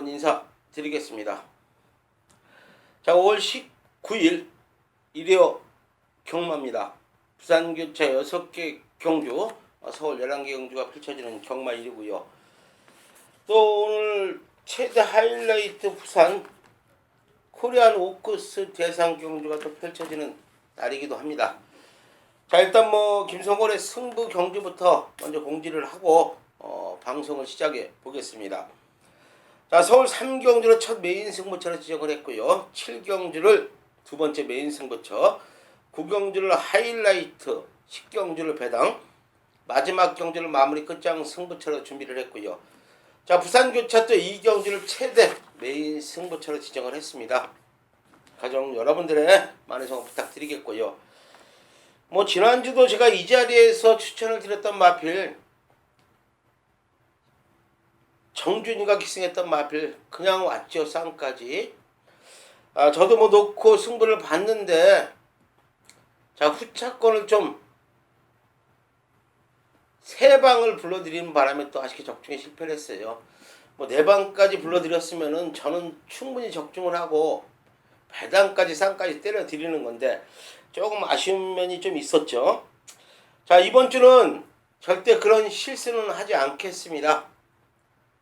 김성건 인사드리겠습니다. 자 5월 19일 일요 경마입니다. 부산 교차 6개 경주, 어, 서울 11개 경주가 펼쳐지는 경마 일이고요. 또 오늘 최대 하이라이트 부산 코리안 오크스 대상 경주가 또 펼쳐지는 날이기도 합니다. 자 일단 뭐 김성곤의 승부 경주부터 먼저 공지를 하고 어, 방송을 시작해 보겠습니다. 자 서울 3경주를 첫 메인 승부처로 지정을 했고요. 7경주를 두 번째 메인 승부처, 9경주를 하이라이트, 10경주를 배당, 마지막 경주를 마무리 끝장 승부처로 준비를 했고요. 자 부산 교차 또 2경주를 최대 메인 승부처로 지정을 했습니다. 가정 여러분들의 많은 성원 부탁드리겠고요. 뭐 지난주도 제가 이 자리에서 추천을 드렸던 마필 정준이가 기승했던 마필 그냥 왔죠 쌍까지 아 저도 뭐 놓고 승부를 봤는데 자 후차권을 좀 세 방을 불러드리는 바람에 또 아쉽게 적중에 실패를 했어요. 뭐 네 방까지 불러드렸으면은 저는 충분히 적중을 하고 배당까지 쌍까지 때려 드리는 건데 조금 아쉬운 면이 좀 있었죠. 자 이번 주는 절대 그런 실수는 하지 않겠습니다.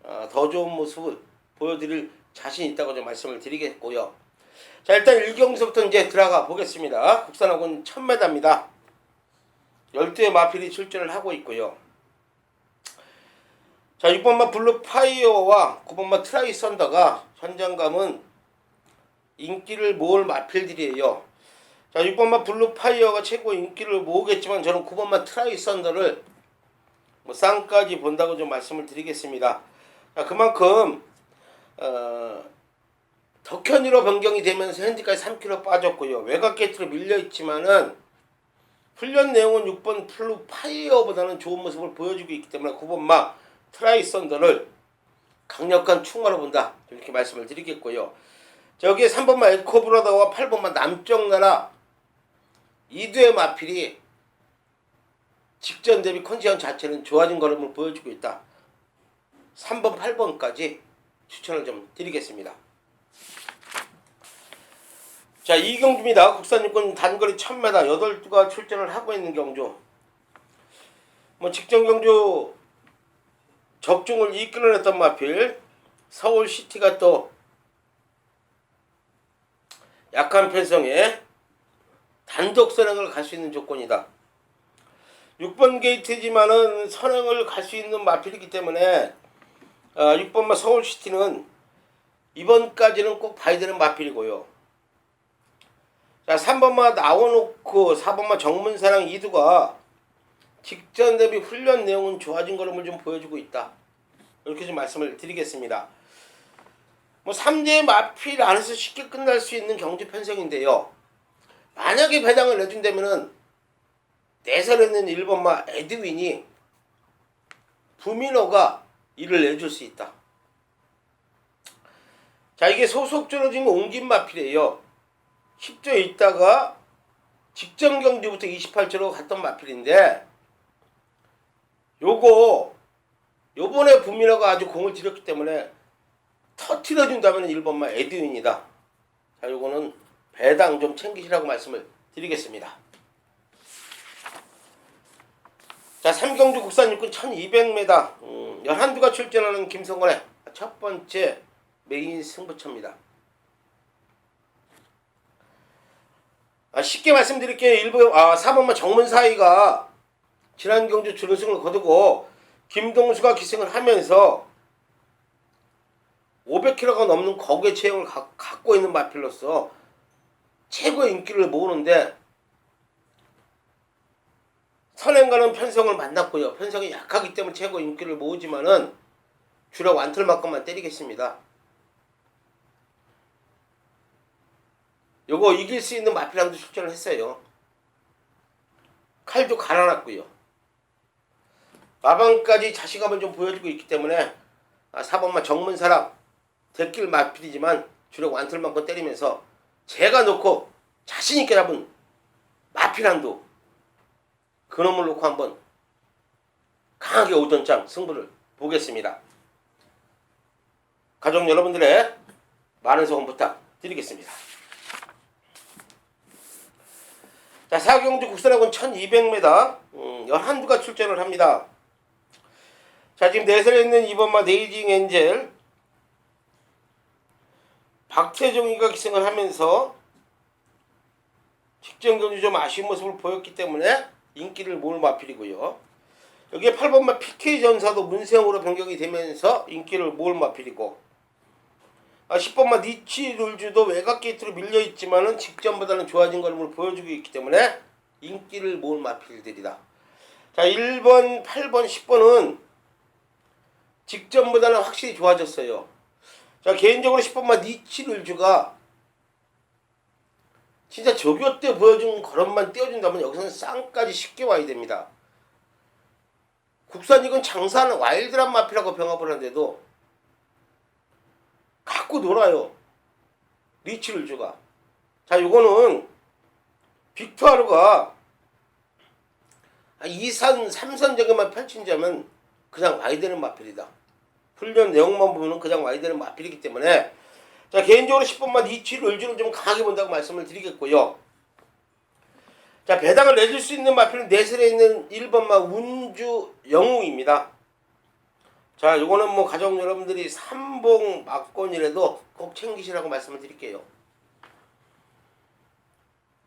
어, 더 좋은 모습을 보여드릴 자신 있다고 좀 말씀을 드리겠고요. 자 일단 1경기부터 이제 들어가 보겠습니다. 국산학원 1000m입니다. 12의 마필이 출전을 하고 있고요. 자 6번마 블루 파이어와 9번마 트라이 썬더가 현장감은 인기를 모을 마필들이에요. 자 6번마 블루 파이어가 최고 인기를 모으겠지만 저는 9번마 트라이 썬더를 뭐 쌍까지 본다고 좀 말씀을 드리겠습니다. 자, 그만큼 어, 덕현이로 변경이 되면서 현재까지 3kg 빠졌고요. 외곽 게이트로 밀려 있지만은 훈련 내용은 6번 플루 파이어보다는 좋은 모습을 보여주고 있기 때문에 9번 마 트라이 썬더를 강력한 충마로 본다. 이렇게 말씀을 드리겠고요. 저기에 3번마 에코브라더와 8번마 남쪽나라 이두의 마필이 직전 대비 컨디션 자체는 좋아진 걸음을 보여주고 있다. 3번, 8번까지 추천을 좀 드리겠습니다. 자, 이 경주입니다. 국산육군 단거리 1000m 8두가 출전을 하고 있는 경주. 뭐 직전 경주 적중을 이끌어냈던 마필 서울시티가 또 약한 편성에 단독 선행을 갈 수 있는 조건이다. 6번 게이트지만은 선행을 갈 수 있는 마필이기 때문에 어, 6번마 서울시티는 이번까지는 꼭 봐야 되는 마필이고요. 자, 3번마 나워놓고 4번마 정문사랑 이두가 직전 대비 훈련 내용은 좋아진 걸음을 좀 보여주고 있다. 이렇게 좀 말씀을 드리겠습니다. 뭐 3대 마필 안에서 쉽게 끝날 수 있는 경주 편성인데요. 만약에 배당을 내준다면은 있는 1번마 에드윈이 부민호가 이를 내줄 수 있다. 자 이게 소속주로 지금 옮긴 마필이에요. 10조 있다가 직전 경주부터 28조로 갔던 마필인데 요거 요번에 부민호가 아주 공을 들였기 때문에 터트려 준다면 1번마 에드윈이다. 자 요거는 배당 좀 챙기시라고 말씀을 드리겠습니다. 자, 삼경주 국산 육군 1200m 음, 11두가 출전하는 김성건의 첫 번째 메인 승부처입니다. 아, 쉽게 말씀드릴게요. 일부 아, 4번만 정문 사이가 지난 경주 준우승을 거두고 김동수가 기승을 하면서 500kg가 넘는 거구의 체형을 가, 갖고 있는 마필로서 최고의 인기를 모으는데 선행과는 편성을 만났고요. 편성이 약하기 때문에 최고 인기를 모으지만은 주력 완틀만큼만 때리겠습니다. 요거 이길 수 있는 마필랑도 출전을 했어요. 칼도 갈아놨고요. 마방까지 자신감을 좀 보여주고 있기 때문에 아, 4번만 정문 사람 대길 마필이지만 주력 완틀만큼 때리면서 제가 놓고 자신 있게 잡은 마필랑도 그놈을 놓고 한번 강하게 오던장 승부를 보겠습니다. 가족 여러분들의 많은 소금 부탁드리겠습니다. 자, 사경주 국산학원 1200m 음, 11두가 출전을 합니다. 자, 지금 내선에 있는 이번마 네이징 엔젤 박태종이가 기승을 하면서 직전 경기 좀 아쉬운 모습을 보였기 때문에 인기를 모을 마필이고요. 여기에 8번마 PK 전사도 문세영으로 변경이 되면서 인기를 모을 마필이고 아, 10번마 니치 룰주도 외곽 게이트로 밀려 있지만은 직전보다는 좋아진 걸음을 보여주고 있기 때문에 인기를 모을 마필들이다. 자, 1번, 8번, 10번은 직전보다는 확실히 좋아졌어요. 자, 개인적으로 10번마 니치 룰주가 진짜 조교 때 보여준 걸음만 띄워준다면 여기서는 쌍까지 쉽게 와야 됩니다. 국산이건 장사는 와일드란 마피라고 병합을 하는데도 갖고 놀아요. 리치를 주가. 자, 요거는 빅투아르가 2선, 3선 정도만 펼친다면 그냥 와야 되는 마필이다. 훈련 내용만 보면 그냥 와야 되는 마필이기 때문에 자, 개인적으로 10번만 리치를 을주를 좀 강하게 본다고 말씀을 드리겠고요. 자, 배당을 내줄 수 있는 마필은 내설에 있는 1번마 운주 영웅입니다. 자, 요거는 뭐 가족 여러분들이 삼봉 막권이라도 꼭 챙기시라고 말씀을 드릴게요.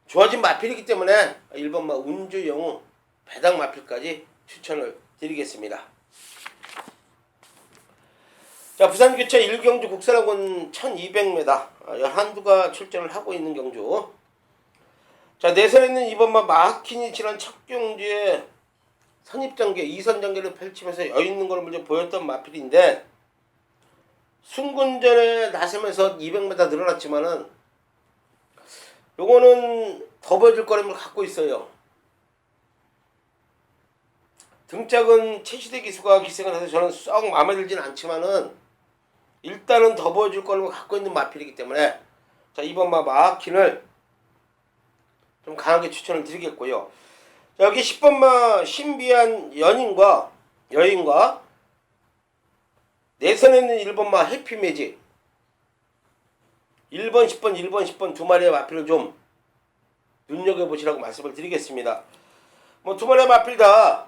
좋아진 마필이기 때문에 1번마 운주 영웅 배당 마필까지 추천을 드리겠습니다. 자, 부산 교체 1경주 국산학원 1200m 11두가 출전을 하고 있는 경주. 자, 내선에 있는 이번만 마키니 지난 첫 경주에 선입전개, 이선전개를 펼치면서 여있는 걸 먼저 보였던 마필인데 순군전에 나서면서 200m 늘어났지만은 요거는 더 보여줄 거림을 갖고 있어요. 등짝은 최시대 기수가 기생을 해서 저는 썩 마음에 들진 않지만은 일단은 더 보여줄 거를 갖고 있는 마필이기 때문에 자 이번 마 마키를 좀 강하게 추천을 드리겠고요. 자, 여기 10번 마 신비한 연인과 여인과 내선에 있는 1번 마 해피매직 1번, 10번, 1번, 10번 두 마리의 마필을 좀 눈여겨보시라고 말씀을 드리겠습니다. 뭐 두 마리의 마필 다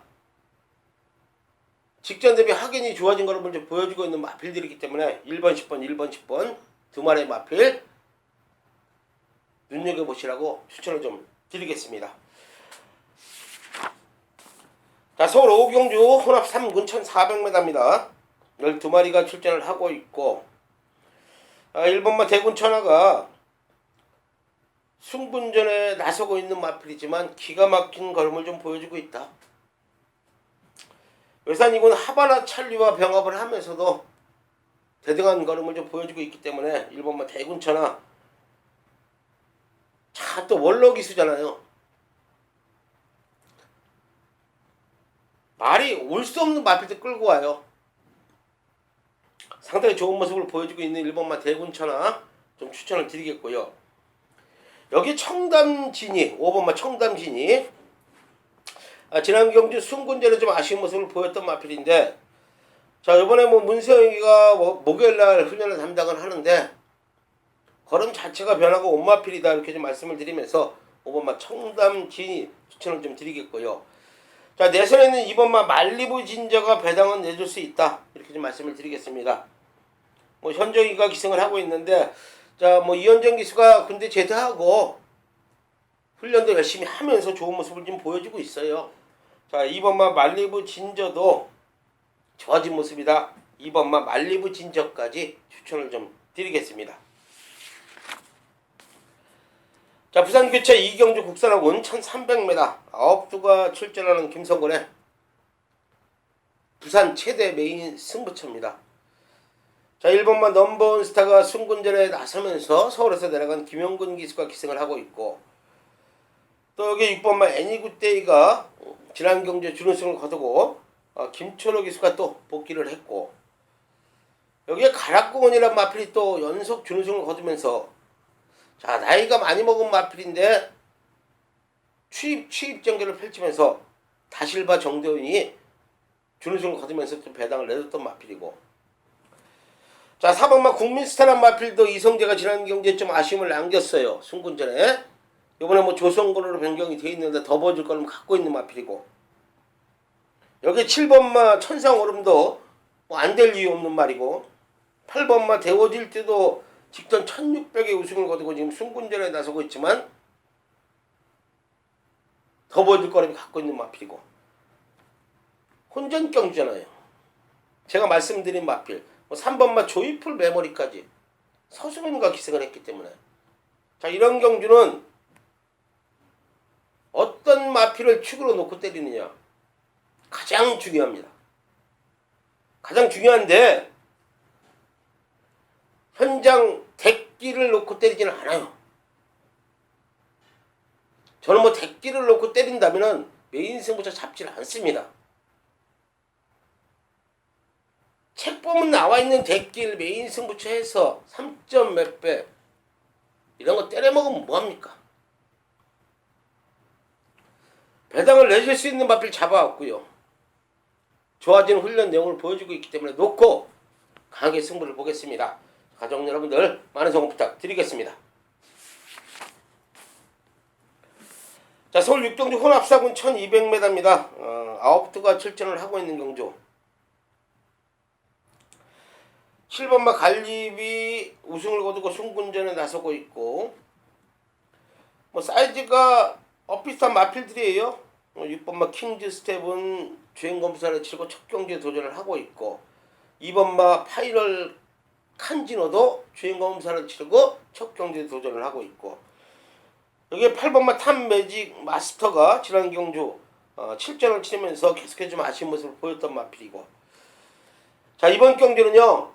직전 대비 확연히 좋아진 것을 먼저 보여주고 있는 마필들이기 때문에 1번, 10번, 1번, 10번 두 마리의 마필 눈여겨보시라고 추천을 좀 드리겠습니다. 자, 서울 오경주 혼합 3군 1400m입니다. 12마리가 출전을 하고 있고 아, 1번마 대군 천하가 승분전에 나서고 있는 마필이지만 기가 막힌 걸음을 좀 보여주고 있다. 외산이군 하바나 찰리와 병합을 하면서도 대등한 걸음을 좀 보여주고 있기 때문에 1번마 대군 천하 자, 또 원로 기수잖아요. 말이 올 수 없는 마필들 끌고 와요. 상당히 좋은 모습을 보여주고 있는 일본마 대군천하 좀 추천을 드리겠고요. 여기 청담진이 5번마 청담진이 아, 지난 경주 순군전에 좀 아쉬운 모습을 보였던 마필인데 자 이번에 뭐 문세영이가 뭐 목요일날 훈련을 담당을 하는데 걸음 자체가 변하고 온마필이다 이렇게 좀 말씀을 드리면서 5번마 청담 진이 추천을 좀 드리겠고요. 자 내선에는 2번마 말리부 진저가 배당은 내줄 수 있다 이렇게 좀 말씀을 드리겠습니다. 뭐 현정이가 기승을 하고 있는데 자 뭐 이현정 기수가 군대 제대하고 훈련도 열심히 하면서 좋은 모습을 좀 보여주고 있어요. 자 2번마 말리부 진저도 좋아진 모습이다. 2번마 말리부 진저까지 추천을 좀 드리겠습니다. 자 부산 교체 이경주 국산학원 1300m 아홉두가 출전하는 김성곤의 부산 최대 메인 승부처입니다. 자 1번만 넘버원 스타가 승군전에 나서면서 서울에서 내려간 김영근 기수가 기승을 하고 있고 또 여기 6번만 애니굿데이가 지난 경주에 준우승을 거두고 어, 김철호 기수가 또 복귀를 했고 여기에 가락공원이란 마필이 또 연속 준우승을 거두면서 자 나이가 많이 먹은 마필인데 취입 취입 전개를 펼치면서 다실바 정대훈이 준우승을 거두면서 좀 배당을 내줬던 마필이고 자, 4번마 국민스타란 마필도 이성재가 지난 경기에 좀 아쉬움을 남겼어요. 승군전에. 이번에 뭐 조성근으로 변경이 돼 있는데 더 버질 거는 갖고 있는 마필이고. 여기 7번마 천상오름도 뭐 안 될 이유 없는 말이고. 8번마 대워질 때도 직전 1600의 우승을 거두고 지금 승군전에 나서고 있지만 더 버질 거는 갖고 있는 마필이고. 혼전 경주잖아요. 제가 말씀드린 마필. 뭐 3번마 조이풀 메모리까지 서수민과 기승을 했기 때문에 자 이런 경주는 마필을 축으로 놓고 때리느냐 가장 중요합니다. 가장 중요한데 현장 대끼를 놓고 때리지는 않아요. 저는 뭐 대끼를 놓고 때린다면은 메인 승부처 잡지를 않습니다. 책 보면 나와 있는 대길 메인 승부처 해서 3점 몇 배 이런 거 때려 먹으면 뭐 합니까? 배당을 내실 수 있는 마필 잡아왔고요. 좋아진 훈련 내용을 보여주고 있기 때문에 놓고 강하게 승부를 보겠습니다. 가족 여러분들 많은 성원 부탁드리겠습니다. 자 서울 육경주 혼합사군 1200m입니다. 어, 아홉트가 출전을 하고 있는 경주. 7번마 갈립이 우승을 거두고 승군전에 나서고 있고 뭐 사이즈가 엇비슷한 마필들이에요. 6번마 킹즈 스텝은 주행 검사를 치르고 첫 경기에 도전을 하고 있고 2번마 파이널 칸지노도 주행 검사를 치르고 첫 경기에 도전을 하고 있고 여기 8번마 탐 매직 마스터가 지난 경주 어, 7전을 치르면서 계속해서 좀 아쉬운 모습을 보였던 마필이고 자 이번 경기는요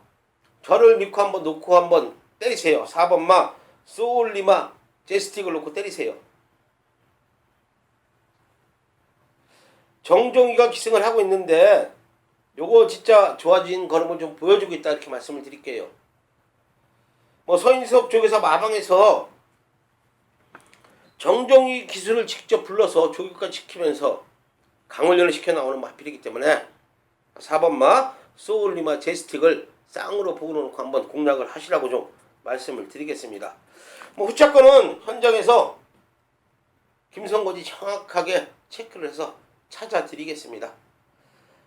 저를 믿고 한번 놓고 한번 때리세요. 4번마 소울리마 제스틱을 놓고 때리세요. 정종이가 기승을 하고 있는데 요거 진짜 좋아진 걸음을 좀 보여주고 있다 이렇게 말씀을 드릴게요. 뭐 서인석 쪽에서 마방에서 정종이 기술을 직접 불러서 조교까지 시키면서 강훈련을 시켜 나오는 마필이기 때문에 4번마 소울리마 제스틱을 쌍으로 보고놓고 한번 공략을 하시라고 좀 말씀을 드리겠습니다. 뭐 후차권은 현장에서 김성곤이 정확하게 체크를 해서 찾아드리겠습니다.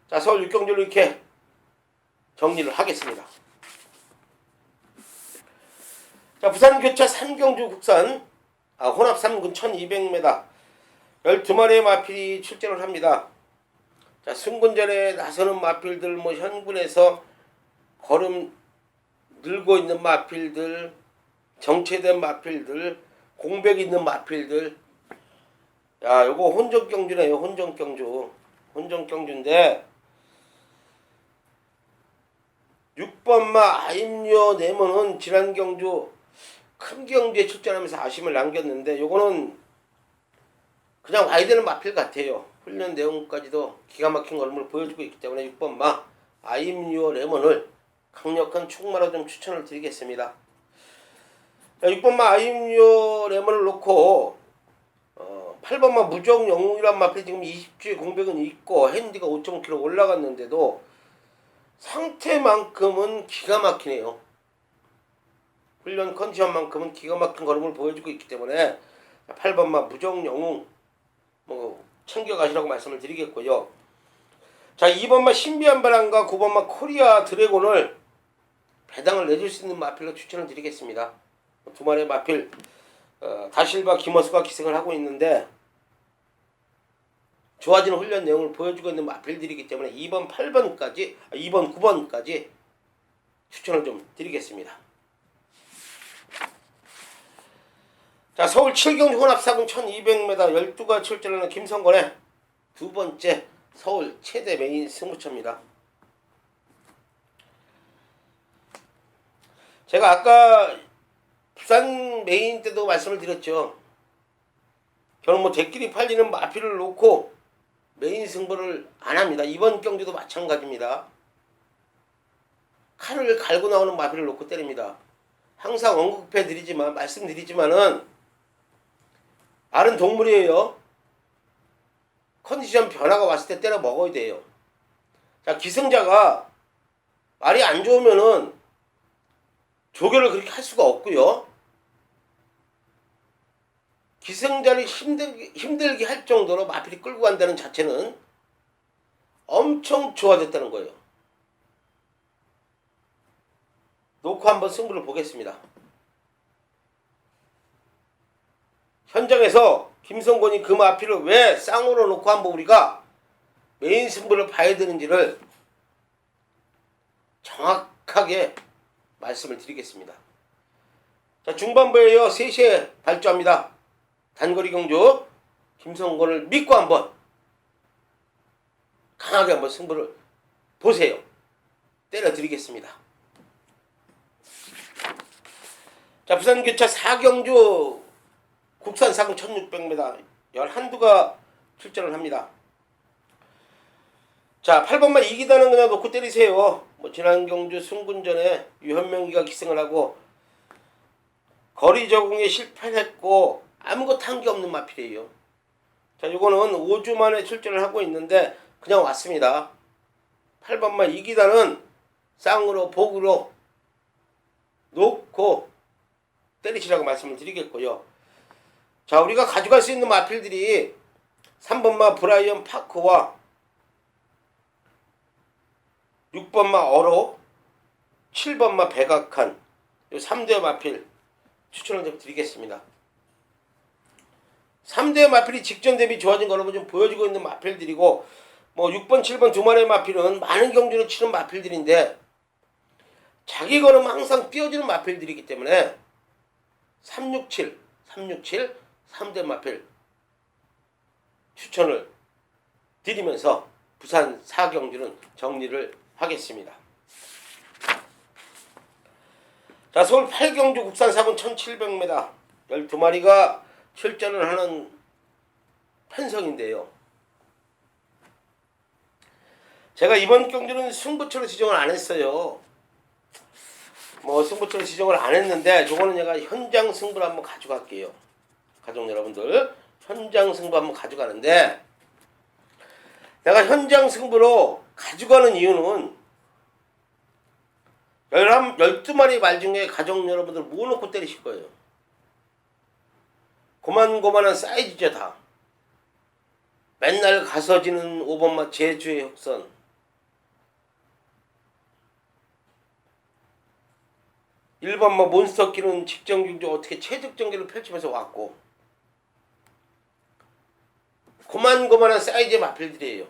자 서울 육경주로 이렇게 정리를 하겠습니다. 자 부산 교차 삼경주 국산 아, 혼합 3군 1200m 12마리의 마필이 출전을 합니다. 자 승군전에 나서는 마필들 뭐 현군에서 걸음 늘고 있는 마필들, 정체된 마필들, 공백 있는 마필들. 야, 요거 혼정 경주네요. 혼정 경주. 혼정 경주인데 6번마 아임료 네모는 지난 경주 큰 경주에 출전하면서 아쉬움을 남겼는데 요거는 그냥 와야 되는 마필 같아요. 훈련 내용까지도 기가 막힌 걸음을 보여주고 있기 때문에 6번마 아임료 레몬을 강력한 충마로 좀 추천을 드리겠습니다. 6번마 아임료 레몬을 놓고 어, 8번마 무적 영웅이란 마필 지금 20주의 공백은 있고 핸디가 5.5kg 올라갔는데도 상태만큼은 기가 막히네요. 훈련 컨디션만큼은 기가 막힌 걸음을 보여주고 있기 때문에 8번마 무적 영웅 뭐 챙겨가시라고 말씀을 드리겠고요. 자 2번마 신비한 바람과 9번마 코리아 드래곤을 배당을 내줄 수 있는 마필로 추천을 드리겠습니다. 두 마리의 마필 어, 다실바 김어수가 기승을 하고 있는데 좋아지는 훈련 내용을 보여주고 있는 마필들이기 때문에 2번, 8번까지 2번, 9번까지 추천을 좀 드리겠습니다. 자 서울 7경주 혼합사군 1200m 12가 출전하는 김성건의 두 번째 서울 최대 메인 승부처입니다. 제가 아까 부산 메인 때도 말씀을 드렸죠. 저는 뭐 대끼리 팔리는 마필을 놓고 메인 승부를 안 합니다. 이번 경기도 마찬가지입니다. 칼을 갈고 나오는 마필을 놓고 때립니다. 항상 언급해 드리지만 말씀드리지만은 말은 동물이에요. 컨디션 변화가 왔을 때 때려 먹어야 돼요. 자 기승자가 말이 안 좋으면은 조교를 그렇게 할 수가 없고요. 기승자를 힘들게, 힘들게 할 정도로 마필이 끌고 간다는 자체는 엄청 좋아졌다는 거예요. 놓고 한번 승부를 보겠습니다. 현장에서 김성곤이 그 마필을 왜 쌍으로 놓고 한번 우리가 메인 승부를 봐야 되는지를 정확하게 말씀을 드리겠습니다. 자, 중반부에요. 3시에 발주합니다. 단거리 경주 김성곤을 믿고 한번 강하게 한번 승부를 보세요. 때려드리겠습니다. 자, 부산 교차 4경주 국산 상금 1600m 11두가 출전을 합니다. 자, 8번만 이기다는 그냥 놓고 때리세요. 뭐 지난 경주 승군전에 유현명기가 기승을 하고 거리 적응에 실패했고 아무것도 한 게 없는 마필이에요. 자, 요거는 5주 만에 출전을 하고 있는데 그냥 왔습니다. 8번만 이기다는 쌍으로 복으로 놓고 때리시라고 말씀을 드리겠고요. 자, 우리가 가져갈 수 있는 마필들이 3번마 브라이언 파크와 6번마 어로, 7번마 백악한 요 3대 마필 추천을 좀 드리겠습니다. 3대 마필이 직전 대비 좋아진 거로 좀 보여지고 있는 마필들이고 뭐 6번, 7번 두 마리의 마필은 많은 경주를 치는 마필들인데 자기 걸음 항상 띄워주는 마필들이기 때문에 367, 367, 3대 마필 추천을 드리면서 부산 4경주는 정리를 하겠습니다. 자, 서울 8경주 국산 사군 1700m 12마리가 출전을 하는 편성인데요. 제가 이번 경주는 승부처로 지정을 안 했어요. 뭐 승부처로 지정을 안 했는데 저거는 제가 현장 승부를 한번 가져갈게요. 가족 여러분들 현장 승부 한번 가져가는데 내가 현장 승부로 가져가는 이유는 11, 12마리 말 중에 가족 여러분들 모아놓고 때리실 거예요. 고만고만한 사이즈죠 다. 맨날 가서 지는 5번마 제주의 혁선. 일반 뭐 몬스터 끼는 직전 경주 어떻게 최적 경기를 펼치면서 왔고 고만고만한 사이즈의 마필들이에요.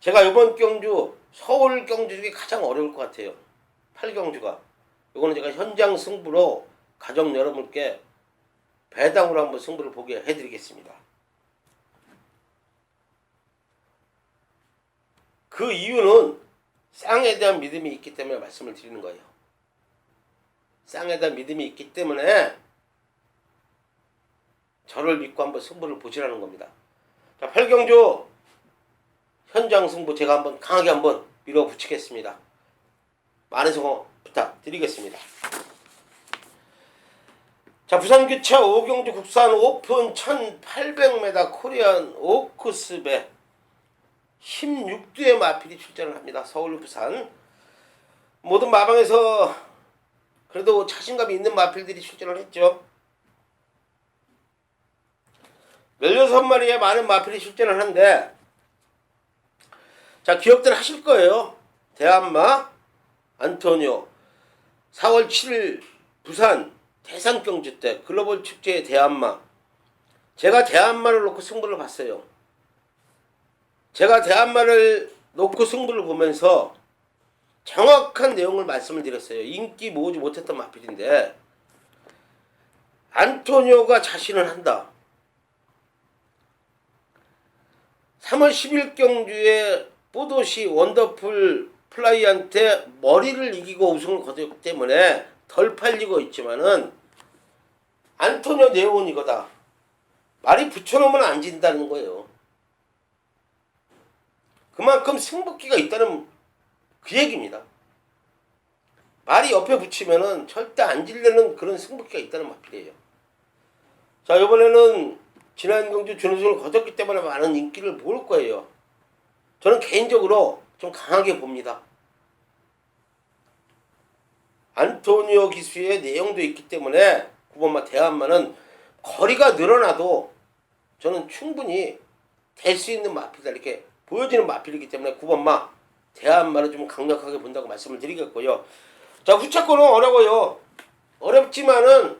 제가 이번 경주 서울 경주 중에 가장 어려울 것 같아요. 8경주가. 이거는 제가 현장 승부로 가족 여러분께 배당으로 한번 승부를 보게 해드리겠습니다. 그 이유는 쌍에 대한 믿음이 있기 때문에 말씀을 드리는 거예요. 쌍에 대한 믿음이 있기 때문에 저를 믿고 한번 승부를 보시라는 겁니다. 자, 8경주 현장 승부 제가 한번 강하게 한번 밀어붙이겠습니다. 많은 성원 부탁드리겠습니다. 자, 부산 교차 5경주 국산 오픈 1800m 코리안 오크스배 16두의 마필이 출전을 합니다. 서울 부산 모든 마방에서 그래도 자신감이 있는 마필들이 출전을 했죠. 16마리의 많은 마필이 출전을 하는데 자 기억들 하실 거예요. 대한마 안토니오 4월 7일 부산 대상경주 때 글로벌 축제의 대한마 제가 대한마를 놓고 승부를 봤어요. 제가 대한마를 놓고 승부를 보면서 정확한 내용을 말씀을 드렸어요. 인기 모으지 못했던 마필인데 안토니오가 자신을 한다. 3월 10일 경주에 뽀도시 원더풀 플라이한테 머리를 이기고 우승을 거뒀기 때문에 덜 팔리고 있지만은 안토니오 네온 이거다. 말이 붙여놓으면 안 진다는 거예요. 그만큼 승부기가 있다는 그 얘기입니다. 말이 옆에 붙이면은 절대 안 질려는 그런 승부기가 있다는 마필이에요. 자, 이번에는 지난 경주 준우승을 거뒀기 때문에 많은 인기를 모을 거예요. 저는 개인적으로 좀 강하게 봅니다. 안토니오 기수의 내용도 있기 때문에 9번마 대한마는 거리가 늘어나도 저는 충분히 될 수 있는 마필이다 이렇게 보여지는 마필이기 때문에 9번마 대한마를 좀 강력하게 본다고 말씀을 드리겠고요. 자 후차권은 어려워요. 어렵지만은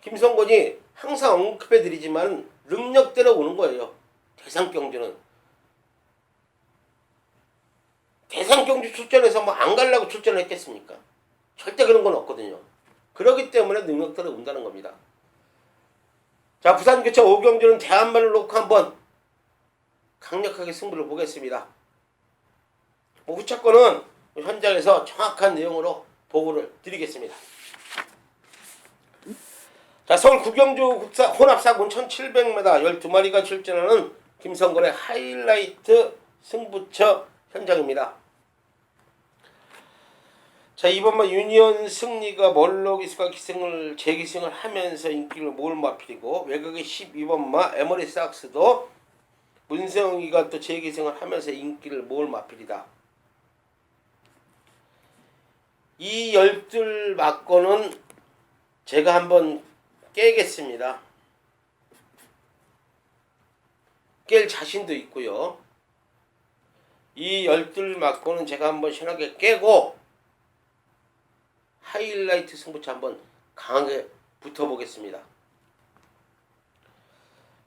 김성곤이 항상 언급해 드리지만 능력대로 오는 거예요. 대상 경주는 대상 경주 출전해서 뭐안 가려고 출전했겠습니까? 절대 그런 건 없거든요. 그렇기 때문에 능력대로 온다는 겁니다. 자 부산 교차 5경주는 대한말을 놓고 한번 강력하게 승부를 보겠습니다. 뭐 후차권은 현장에서 정확한 내용으로 보고를 드리겠습니다. 자, 서울 구경주 국사 혼합사군 1700m 12마리가 출전하는 김성건의 하이라이트 승부처 현장입니다. 자, 이번만 유니온 승리가 멀록 이스가 기승을 재기승을 하면서 인기를 모을 마필이고 외곽의 12번마 에머리 삭스도 문세영이가 또 재기승을 하면서 인기를 모을 마필이다. 이 열둘 맞고는 제가 한번 깨겠습니다. 깰 자신도 있고요. 이 열둘 맞고는 제가 한번 신나게 깨고 하이라이트 승부처 한번 강하게 붙어보겠습니다.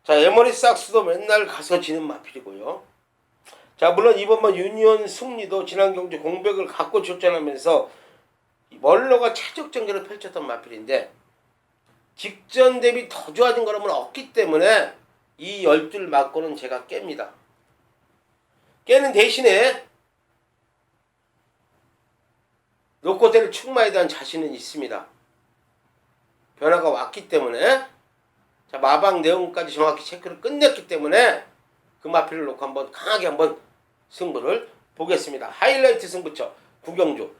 자, 에머리 삭스도 맨날 가서 지는 마필이고요. 자, 물론 이번만 유니온 승리도 지난 경주 공백을 갖고 출전하면서 멀로가 최적 전개를 펼쳤던 마필인데 직전 대비 더 좋아진 거라면 없기 때문에 이 열둘 맞고는 제가 깹니다. 깨는 대신에 로코테를 충마에 대한 자신은 있습니다. 변화가 왔기 때문에 자 마방 내용까지 정확히 체크를 끝냈기 때문에 그 마필을 놓고 한번 강하게 한번 승부를 보겠습니다. 하이라이트 승부처 구경주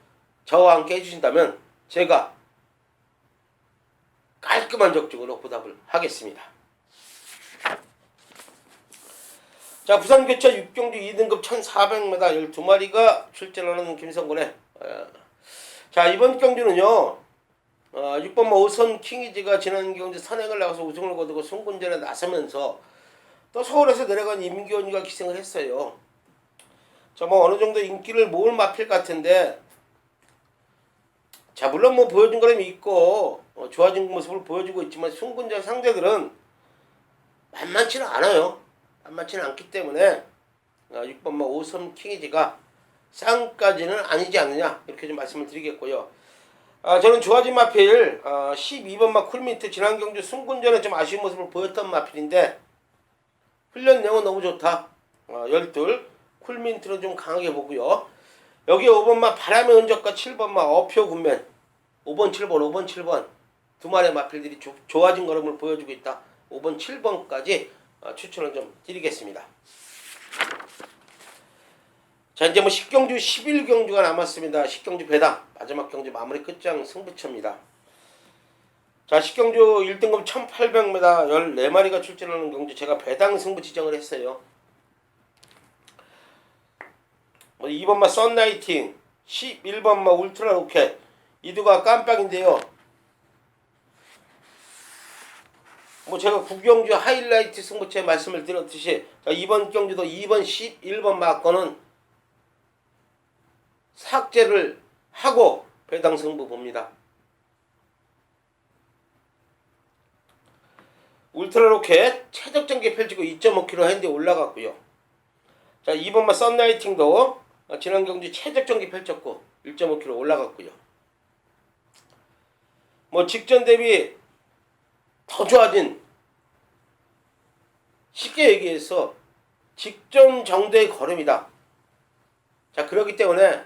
저와 함께 해주신다면 제가 깔끔한 적중으로 보답을 하겠습니다. 자 부산 교차 6경주 2등급 1400m 12마리가 출전하는 김성곤의 어, 자 이번 경주는요 어, 6번마 오선 킹이지가 지난 경주 선행을 나가서 우승을 거두고 송군전에 나서면서 또 서울에서 내려간 임기원이가 기승을 했어요. 자뭐 어느 정도 인기를 모을 마필 같은데 자 물론 뭐 보여준 거람이 있고 어, 좋아진 모습을 보여주고 있지만 송군전 상대들은 만만치는 않아요. 만만치는 않기 때문에 어, 6번마 오섬 킹이지가 쌍까지는 아니지 않느냐 이렇게 좀 말씀을 드리겠고요. 아, 저는 좋아진 마필 어, 12번 마 쿨민트 지난 경주 승군전에 좀 아쉬운 모습을 보였던 마필인데 훈련 내용은 너무 좋다. 어, 12 쿨민트는 좀 강하게 보고요. 여기 5번 마 바람의 흔적과 7번 마 어표 군맨 5번 7번 5번 7번 두 마리의 마필들이 조, 좋아진 걸음을 보여주고 있다. 5번 7번까지 어, 추천을 좀 드리겠습니다. 자 이제 뭐 10경주 11경주가 남았습니다. 10경주 배당 마지막 경주 마무리 끝장 승부처입니다. 자 10경주 1등급 1800m 14마리가 출전하는 경주 제가 배당 승부 지정을 했어요. 뭐 2번마 썬라이팅 11번마 울트라 로켓 이두가 깜빡인데요. 뭐 제가 구경주 하이라이트 승부처에 말씀을 드렸듯이 자, 이번 경주도 2번 11번 마커는 삭제를 하고 배당 승부 봅니다. 울트라 로켓 최적 전개 펼치고 2.5km 핸드 올라갔고요. 자, 2번마 썬라이팅도 지난 경주 최적 전개 펼쳤고 1.5km 올라갔고요. 뭐 직전 대비 더 좋아진 쉽게 얘기해서 직전 정도의 걸음이다. 자 그렇기 때문에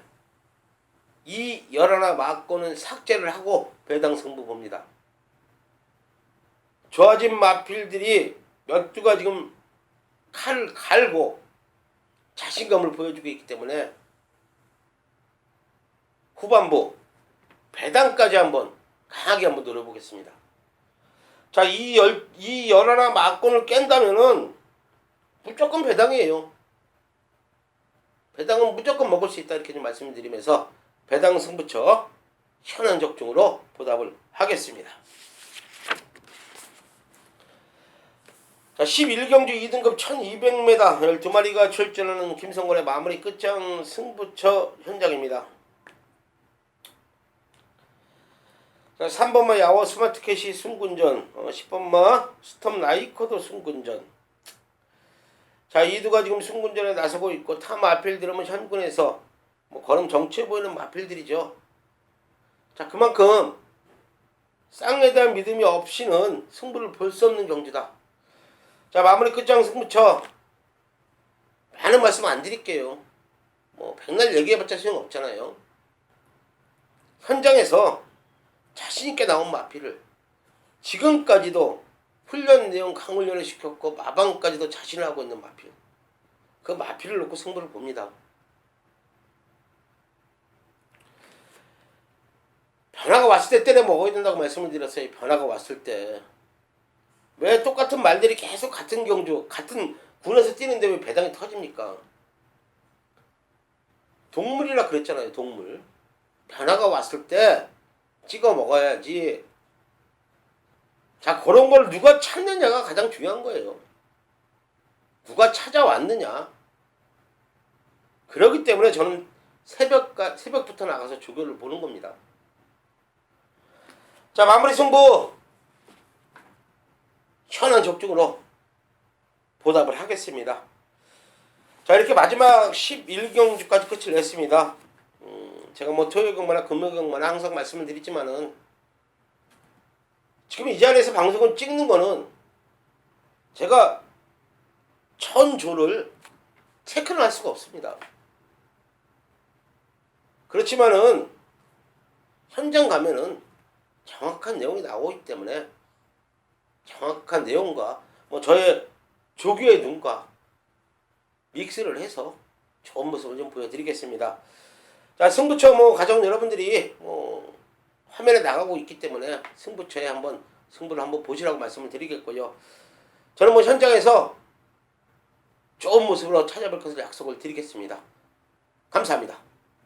이 열하나 맞고는 삭제를 하고 배당 승부 봅니다. 좋아진 마필들이 몇 두가 지금 칼 갈고 자신감을 보여주고 있기 때문에 후반부 배당까지 한번 강하게 한번 노려보겠습니다. 자, 이 열, 이 열하나 막권을 깬다면은 무조건 배당이에요. 배당은 무조건 먹을 수 있다 이렇게 좀 말씀을 드리면서 배당 승부처 현안 적중으로 보답을 하겠습니다. 자, 11경주 2등급 1200m 12마리가 출전하는 김성권의 마무리 끝장 승부처 현장입니다. 자, 3번마 야워 스마트캐시 승군전, 어, 10번마 스톱 나이코도 승군전. 자, 이두가 지금 승군전에 나서고 있고 타 마필 들으면 현군에서 뭐 걸음 정치해 보이는 마필들이죠. 자, 그만큼 쌍에 대한 믿음이 없이는 승부를 볼 수 없는 경주다. 자, 마무리 끝장 승부처 많은 말씀 안 드릴게요. 뭐 백날 얘기해봤자 소용 없잖아요. 현장에서 자신 있게 나온 마피를 지금까지도 훈련 내용 강훈련을 시켰고 마방까지도 자신을 하고 있는 마피. 그 마피를 놓고 승부를 봅니다. 변화가 왔을 때 때려 먹어야 된다고 말씀을 드렸어요. 변화가 왔을 때. 왜 똑같은 말들이 계속 같은 경주, 같은 군에서 뛰는데 왜 배당이 터집니까? 동물이라 그랬잖아요, 동물. 변화가 왔을 때 찍어 먹어야지. 자, 그런 걸 누가 찾느냐가 가장 중요한 거예요. 누가 찾아왔느냐. 그렇기 때문에 저는 새벽까, 새벽부터 나가서 조교를 보는 겁니다. 자, 마무리 승부. 현안 적중으로 보답을 하겠습니다. 자, 이렇게 마지막 11경주까지 끝을 냈습니다. 음, 제가 뭐 토요일 경마나 금요일 경마나 항상 말씀을 드리지만은 지금 이 자리에서 방송을 찍는 거는 제가 천 조를 체크를 할 수가 없습니다. 그렇지만은 현장 가면은 정확한 내용이 나오기 때문에 정확한 내용과 뭐 저의 조교의 눈과 믹스를 해서 좋은 모습을 좀 보여드리겠습니다. 자 승부처 뭐 가족 여러분들이 뭐 화면에 나가고 있기 때문에 승부처에 한번 승부를 한번 보시라고 말씀을 드리겠고요. 저는 뭐 현장에서 좋은 모습으로 찾아뵐 것을 약속을 드리겠습니다. 감사합니다.